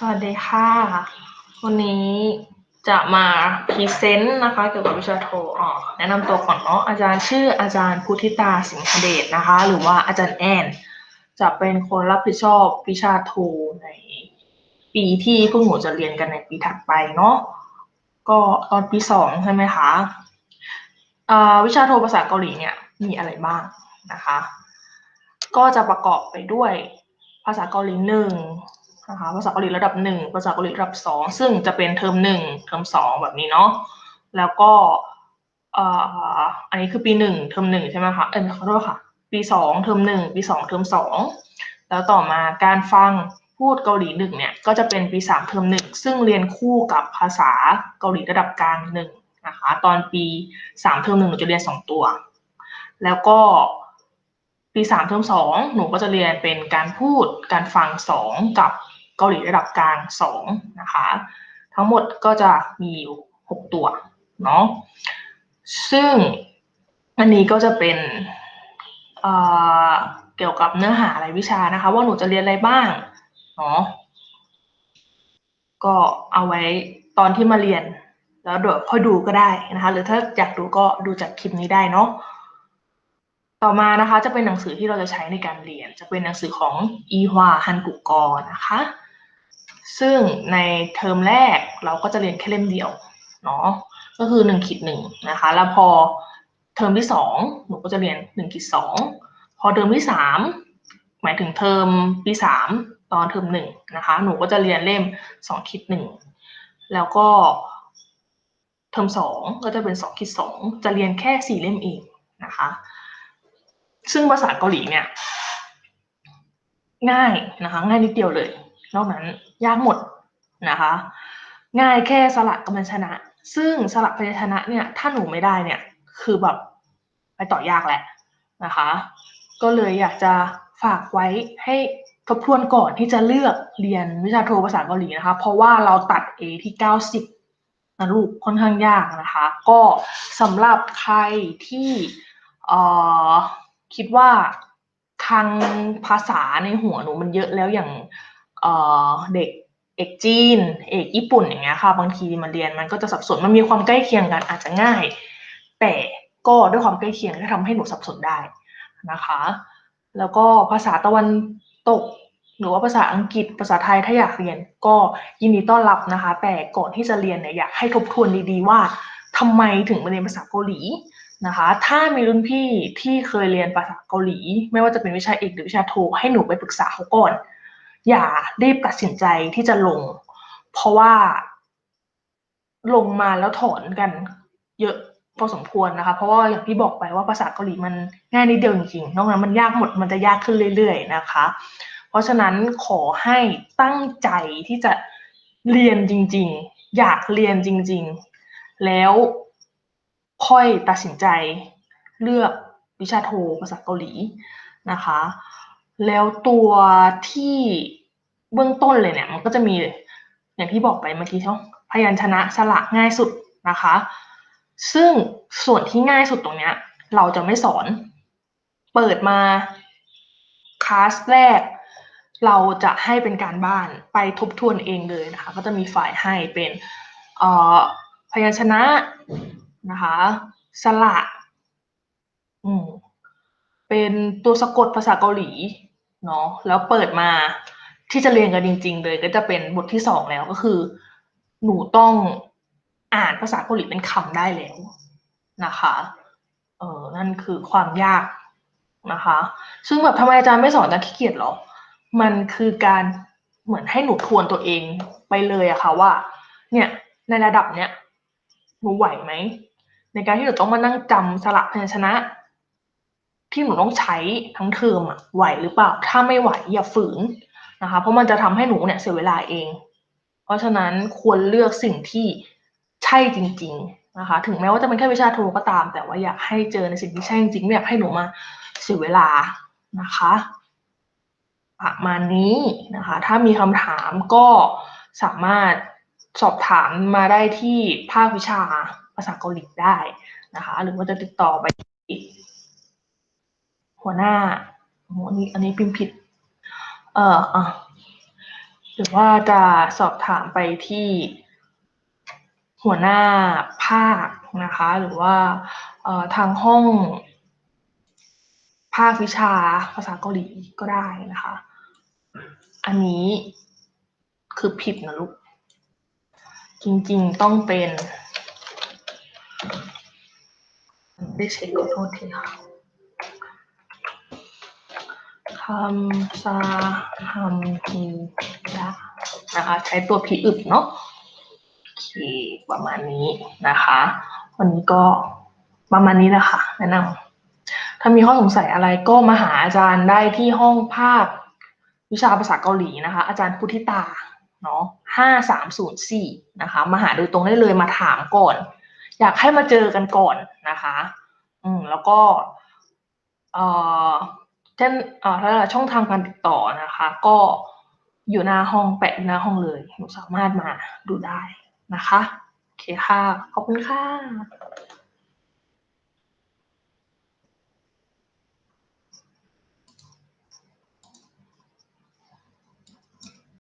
สวัสดีค่ะ วันนี้จะมาพรีเซนต์นะคะ เกี่ยวกับวิชาโทอ๋อแนะนำตัวก่อนเนาะอาจารย์ชื่ออาจารย์พุทธิตาสิงหเดชนะคะ หรือว่าอาจารย์แอน จะเป็นคนรับผิดชอบวิชาโทในปีที่พวกหนูจะเรียนกันในปีถัดไปเนาะก็ตอนปีสองใช่ไหมคะวิชาโทภาษาเกาหลีเนี่ยมีอะไรบ้างนะคะ ก็จะประกอบไปด้วยภาษาเกาหลีหนึ่ง นะคะภาษาเกาหลีระดับหนึ่งภาษาเกาหลีระดับสองซึ่งจะเป็นเทอมหนึ่งเทอมสองแบบนี้เนาะแล้วก็อันนี้คือปีหนึ่งเทอมหนึ่งใช่ไหมคะเออขอโทษค่ะ ปีสองเทอมหนึ่งปีสองเทอมสองแล้วต่อมาการฟังพูดเกาหลีหนึ่งเนี่ยก็จะเป็นปีสามเทอมหนึ่งซึ่งเรียนคู่กับภาษาเกาหลีระดับกลางหนึ่งนะคะตอนปีสามเทอมหนึ่งหนูจะเรียนสองตัว แล้วก็ปีสามเทอมสองหนูก็จะเรียนเป็นการพูดการฟังสองกับ เกาหลีระดับกลางสองนะคะ ทั้งหมดก็จะมีอยู่หกตัวเนาะซึ่งอันนี้ก็จะเป็นเเกี่ยวกับเนื้อหารายวิชานะคะ ว่าหนูจะเรียนอะไรบ้างเนาะก็เอาไว้ตอนที่มาเรียน แล้วเดี๋ยวค่อยดูก็ได้นะคะ หรือถ้าอยากดูก็ดูจากคลิปนี้ได้เนาะต่อมานะคะจะเป็นหนังสือที่เราจะใช้ในการเรียน จะเป็นหนังสือของอีฮวาฮันกุกรนะคะ ซึ่งในเทอมแรกเราก็จะเรียนแค่เล่มเดียวเนาะก็คือหนึ่งขีดหนึ่งนะคะ แล้วพอเทอมที่สองหนูก็จะเรียนหนึ่งขีดสองพอเทอมที่สามหมายถึงเทอมปีสามตอนเทอมหนึ่งนะคะ หนูก็จะเรียนเล่มสองขีดหนึ่งแล้วก็เทอมสองก็จะเป็นสองขีดสองจะเรียนแค่สี่เล่มเองนะคะ ซึ่งภาษาเกาหลีเนี่ยง่ายนะคะ ง่ายนิดเดียวเลยนอกนั้น ยากหมดนะคะ ง่ายแค่สระกำมันชนะ ซึ่งสระพยัญชนะเนี่ยถ้าหนูไม่ได้เนี่ยคือแบบไปต่อยากแหละนะคะ ก็เลยอยากจะฝากไว้ให้ทบทวนก่อนที่จะเลือกเรียนวิชาโทภาษาเกาหลีนะคะ เพราะว่าเราตัด A ที่ 90นะลูกค่อนข้างยากนะคะ ก็สำหรับใครที่เอ่อคิดว่าทางภาษาในหัวหนูมันเยอะแล้วอย่าง เด็กเอกจีน เอกญี่ปุ่นอย่างเงี้ยค่ะ บางทีมันเรียนมันก็จะสับสน มันมีความใกล้เคียงกันอาจจะง่าย แต่ก็ด้วยความใกล้เคียงก็ทำให้หนูสับสนได้นะคะ แล้วก็ภาษาตะวันตก หรือว่าภาษาอังกฤษภาษาไทยถ้าอยากเรียนก็ยินดีต้อนรับนะคะ แต่ก่อนที่จะเรียนเนี่ยอยากให้ทบทวนดีๆว่าทำไมถึงมาเรียนภาษาเกาหลีนะคะ ถ้ามีรุ่นพี่ที่เคยเรียนภาษาเกาหลี ไม่ว่าจะเป็นวิชาเอกหรือวิชาโทให้หนูไปปรึกษาเขาก่อน อย่ารีบตัดสินใจที่จะลง เพราะว่าลงมาแล้วถอนกัน เยอะพอสมควรนะคะ เพราะว่าอย่างที่บอกไปว่าภาษาเกาหลีมันง่ายนิดเดียวจริงๆ นอกนั้นมันยากหมดมันจะยากขึ้นเรื่อย ๆ นะคะ เพราะฉะนั้นขอให้ตั้งใจที่จะเรียนจริง ๆ อยากเรียนจริง ๆ แล้วค่อยตัดสินใจเลือกวิชาโทภาษาเกาหลีนะคะ แล้วตัวที่เบื้องต้นเลยเนี่ยมันก็จะมีอย่างที่บอกไปเมื่อกี้ช่ไหมพยัญชนะสระง่ายสุดนะคะ ซึ่งส่วนที่ง่ายสุดตรงเนี้ยเราจะไม่สอน เปิดมาคลาสแรก เราจะให้เป็นการบ้านไปทบทวนเองเลยนะคะ ก็จะมีฝ่ายให้เป็นพยัญชนะนะคะสระอืมเป็นตัวสะกดภาษาเกาหลี เนาะแล้วเปิดมาที่จะเรียนกันจริง ๆ เลย ก็จะเป็นบทที่สองแล้วก็คือ หนูต้องอ่านภาษาเกาหลีเป็นคำได้แล้วนะคะเออนั่นคือความยากนะคะ ซึ่งแบบทำไมอาจารย์ไม่สอนอารขี้เกียจหรอ มันคือการเหมือนให้หนูทวนตัวเองไปเลยอะค่ะว่า เนี่ยในระดับเนี้ยหนูไหวไหมในการที่หนูต้องมานั่งจำสระพยัญชนะ ที่หนูต้องใช้ทั้งเทอมอะไหวหรือเปล่า ถ้าไม่ไหวอย่าฝืนนะคะ เพราะมันจะทำให้หนูเนี่ยเสียเวลาเอง เพราะฉะนั้นควรเลือกสิ่งที่ใช่จริง ๆนะคะ ถึงแม้ว่าจะเป็นแค่วิชาโทก็ตาม แต่ว่าอยากให้เจอในสิ่งที่ใช่จริงๆไม่อยากให้หนูมาเสียเวลานะคะประมาณนี้นะคะ ถ้ามีคำถามก็สามารถสอบถามมาได้ที่ภาควิชาภาษาเกาหลีได้นะคะ หรือว่าจะติดต่อไปที่ หัวหน้าโอ้โหอันนี้อันนี้พิมพ์ผิด เอ่ออหรือว่าจะสอบถามไปที่หัวหน้าภาคนะคะ หรือว่าเอ่อทางห้องภาควิชาภาษาเกาหลีก็ได้นะคะ อันนี้คือผิดนะลูก จริงๆต้องเป็น ได้เช็คขอโทษทีค่ะ คำซาฮัมฮิดะนะคะ ใช้ตัวพีอึบเนาะโอเคประมาณนี้นะคะ วันนี้ก็ประมาณนี้แหละค่ะแนะนำถ้ามีข้อสงสัยอะไรก็มาหาอาจารย์ได้ที่ห้องภาควิชาภาษาเกาหลีนะคะ อาจารย์พุทธิตาเนาะห้าสามศูนย์สี่นะคะ มาหาโดยตรงได้เลยมาถามก่อน อยากให้มาเจอกันก่อนนะคะ อืมแล้วก็เอ่อ เช่นเอ่อถ้าช่องทางการติดต่อนะคะ ก็อยู่หน้าห้องแปะหน้าห้องเลยหนูสามารถมาดูได้นะคะโอเคค่ะ ขอบคุณค่ะ